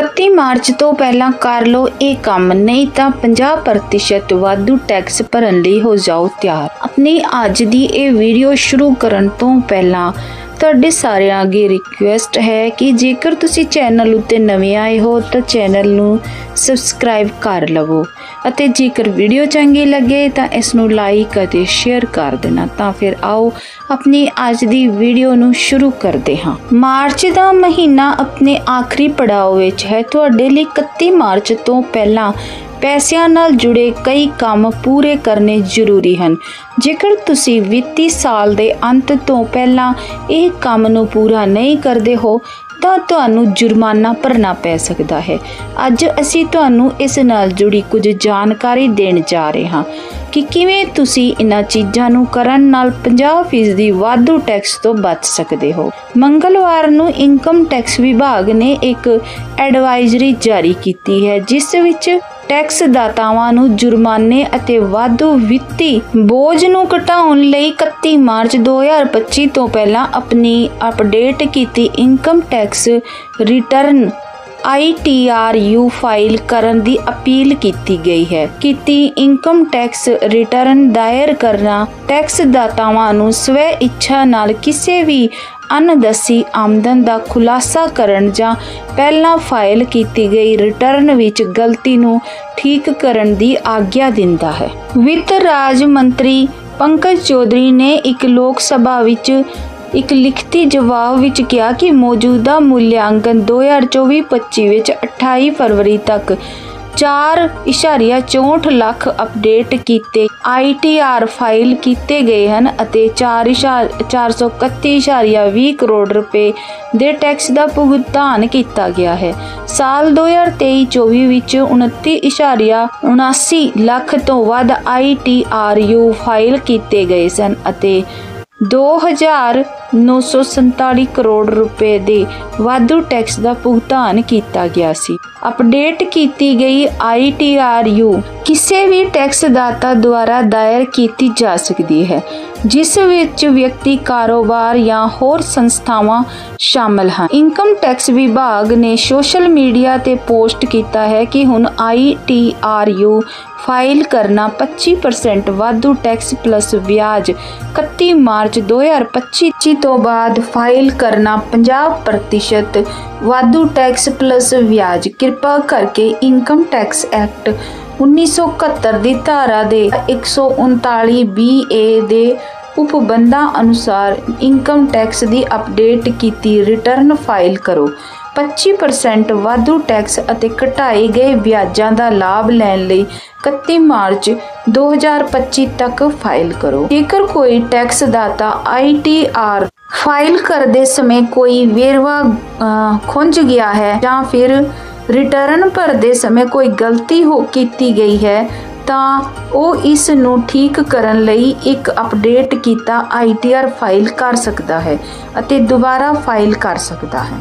31 March ਤੋਂ ਪਹਿਲਾਂ ਕਰ ਲਓ ਇਹ ਕੰਮ, ਨਹੀਂ ਤਾਂ 50% ਵਾਧੂ ਟੈਕਸ ਭਰਨ ਲਈ ਹੋ ਜਾਓ ਤਿਆਰ। ਆਪਣੀ ਅੱਜ ਦੀ ਇਹ ਵੀਡੀਓ ਸ਼ੁਰੂ ਕਰਨ ਤੋਂ ਪਹਿਲਾਂ ਤੁਹਾਡੇ ਸਾਰਿਆਂ ਅੱਗੇ ਰਿਕੁਐਸਟ ਹੈ ਕਿ ਜੇਕਰ ਤੁਸੀਂ ਚੈਨਲ ਉੱਤੇ ਨਵੇਂ ਆਏ ਹੋ ਤਾਂ ਚੈਨਲ ਨੂੰ ਸਬਸਕ੍ਰਾਈਬ ਕਰ ਲਵੋ ਅਤੇ ਜੇਕਰ ਵੀਡੀਓ ਚੰਗੀ ਲੱਗੇ ਤਾਂ ਇਸ ਨੂੰ ਲਾਈਕ ਅਤੇ ਸ਼ੇਅਰ ਕਰ ਦੇਣਾ ਤਾਂ ਫਿਰ ਆਓ ਆਪਣੀ ਅੱਜ ਦੀ ਵੀਡੀਓ ਨੂੰ ਸ਼ੁਰੂ ਕਰਦੇ ਹਾਂ। ਮਾਰਚ ਦਾ ਮਹੀਨਾ ਆਪਣੇ ਆਖਰੀ ਪੜਾਅ ਵਿੱਚ ਹੈ। ਤੁਹਾਡੇ ਲਈ 31 ਮਾਰਚ ਤੋਂ ਪਹਿਲਾਂ ਪੈਸਿਆਂ ਨਾਲ ਜੁੜੇ ਕਈ ਕੰਮ ਪੂਰੇ ਕਰਨੇ ਜ਼ਰੂਰੀ ਹਨ। ਜੇਕਰ ਤੁਸੀਂ ਵਿੱਤੀ ਸਾਲ ਦੇ ਅੰਤ ਤੋਂ ਪਹਿਲਾਂ ਇਹ ਕੰਮ ਨੂੰ ਪੂਰਾ ਨਹੀਂ ਕਰਦੇ ਹੋ, ਤਾਂ ਤੁਹਾਨੂੰ ਜੁਰਮਾਨਾ ਭਰਨਾ ਪੈ ਸਕਦਾ ਹੈ। ਅੱਜ ਅਸੀਂ ਤੁਹਾਨੂੰ ਇਸ ਨਾਲ ਜੁੜੀ ਕੁਝ ਜਾਣਕਾਰੀ ਦੇਣ ਜਾ ਰਹੇ ਹਾਂ ਕਿ ਕਿਵੇਂ ਤੁਸੀਂ ਇਹਨਾਂ ਚੀਜ਼ਾਂ ਨੂੰ ਕਰਨ ਨਾਲ 50% ਦੀ ਵਾਧੂ ਟੈਕਸ ਤੋਂ ਬਚ ਸਕਦੇ ਹੋ। ਮੰਗਲਵਾਰ ਨੂੰ ਇਨਕਮ ਟੈਕਸ ਵਿਭਾਗ ਨੇ ਇੱਕ ਐਡਵਾਈਜ਼ਰੀ ਜਾਰੀ ਕੀਤੀ ਹੈ, ਜਿਸ ਵਿੱਚ ਟੈਕਸ ਦਾਤਾਵਾਂ ਨੂੰ ਜੁਰਮਾਨੇ ਅਤੇ ਵਾਧੂ ਵਿੱਤੀ ਬੋਝ ਨੂੰ ਘਟਾਉਣ ਲਈ 31 ਮਾਰਚ 2025 ਤੋਂ ਪਹਿਲਾਂ ਆਪਣੀ ਅਪਡੇਟ ਕੀਤੀ income tax return. ITRU file ਕਰਨ ਦੀ ਅਪੀਲ ਕੀਤੀ ਗਈ ਹੈ ਕੀਤੀ ਇਨਕਮ ਟੈਕਸ ਰਿਟਰਨ ਦਾਇਰ ਕਰਨਾ ਟੈਕਸ ਦਾਤਾਵਾਂ ਨੂੰ ਸਵੈ ਇੱਛਾ ਨਾਲ ਕਿਸੇ ਵੀ ਅਨਦਸੀ ਆਮਦਨ ਦਾ ਖੁਲਾਸਾ ਕਰਨ ਜਾਂ ਪਹਿਲਾਂ ਫਾਈਲ ਕੀਤੀ ਗਈ ਰਿਟਰਨ ਵਿੱਚ ਗਲਤੀ ਨੂੰ ਠੀਕ ਕਰਨ ਦੀ ਆਗਿਆ ਦਿੰਦਾ ਹੈ। ਵਿੱਤ ਰਾਜ ਮੰਤਰੀ ਪੰਕਜ ਚੌਧਰੀ ਨੇ ਇੱਕ ਲੋਕ ਸਭਾ ਵਿੱਚ ਇੱਕ ਲਿਖਤੀ ਜਵਾਬ ਵਿੱਚ ਕਿਹਾ ਕਿ ਮੌਜੂਦਾ ਮੁੱਲਿਆਂਕਨ 2024-25 ਵਿੱਚ 28 ਫਰਵਰੀ ਤੱਕ 4.64 ਲੱਖ ਅਪਡੇਟ ਕੀਤੇ ITR ਫਾਈਲ ਕੀਤੇ ਗਏ ਹਨ ਅਤੇ 4.431.20 ਕਰੋੜ ਰੁਪਏ ਦੇ ਟੈਕਸ ਦਾ ਭੁਗਤਾਨ ਕੀਤਾ ਗਿਆ ਹੈ। ਸਾਲ 2023-24 ਵਿੱਚ 29.79 ਲੱਖ ਤੋਂ ਵੱਧ ITRU ਫਾਈਲ ਕੀਤੇ ਗਏ ਸਨ ਅਤੇ 2947 ਕਰੋੜ ਰੁਪਏ ਦੇ ਵਾਧੂ ਟੈਕਸ ਦਾ ਭੁਗਤਾਨ ਕੀਤਾ ਗਿਆ ਸੀ। ਅਪਡੇਟ ਕੀਤੀ ਗਈ ITRU ਕਿਸੇ ਵੀ ਟੈਕਸ ਦਾਤਾ ਦੁਆਰਾ ਦਾਇਰ ਕੀਤੀ ਜਾ ਸਕਦੀ ਹੈ, ਜਿਸ ਵਿੱਚ ਵਿਅਕਤੀ, ਕਾਰੋਬਾਰ ਜਾਂ ਹੋਰ ਸੰਸਥਾਵਾਂ ਸ਼ਾਮਲ ਹਨ। ਇਨਕਮ ਟੈਕਸ ਵਿਭਾਗ ਨੇ ਸੋਸ਼ਲ ਮੀਡੀਆ ਤੇ ਪੋਸਟ ਕੀਤਾ ਹੈ ਕਿ ਹੁਣ ITRU ਫਾਈਲ ਕਰਨਾ 25% ਵਾਧੂ ਟੈਕਸ ਪਲੱਸ ਵਿਆਜ 31 ਮਾਰਚ 2025 ਤੋਂ ਬਾਅਦ ਫਾਈਲ ਕਰਨਾ 50% ਵਾਧੂ ਟੈਕਸ ਪਲੱਸ ਵਿਆਜ। ਕਿਰਪਾ ਕਰਕੇ ਇਨਕਮ ਟੈਕਸ ਐਕਟ 1971 ਦੀ ਧਾਰਾ ਦੇ 139 ਬੀ.ਏ ਦੇ ਉਪਬੰਧਾਂ ਅਨੁਸਾਰ ਇਨਕਮ ਟੈਕਸ ਦੀ ਅਪਡੇਟ ਕੀਤੀ ਰਿਟਰਨ ਫਾਈਲ ਕਰੋ। 25% ਵਾਧੂ ਟੈਕਸ ਅਤੇ ਘਟਾਏ ਗਏ ਵਿਆਜਾਂ ਦਾ ਲਾਭ ਲੈਣ ਲਈ 31 ਮਾਰਚ 2025 ਤੱਕ ਫਾਈਲ ਕਰੋ। ਜੇਕਰ ਕੋਈ ਟੈਕਸ ਦਾਤਾ ITR ਫਾਈਲ ਕਰਦੇ ਸਮੇਂ ਕੋਈ ਵੇਰਵਾ ਖੁੰਝ ਗਿਆ ਹੈ ਜਾਂ ਫਿਰ ਰਿਟਰਨ ਭਰਦੇ ਸਮੇਂ ਕੋਈ ਗਲਤੀ ਹੋ ਕੀਤੀ ਗਈ ਹੈ, ਤਾਂ ਉਹ ਇਸ ਨੂੰ ਠੀਕ ਕਰਨ ਲਈ ਇੱਕ ਅਪਡੇਟ ਕੀਤਾ ITR ਫਾਈਲ ਕਰ ਸਕਦਾ ਹੈ ਅਤੇ ਦੁਬਾਰਾ ਫਾਈਲ ਕਰ ਸਕਦਾ ਹੈ।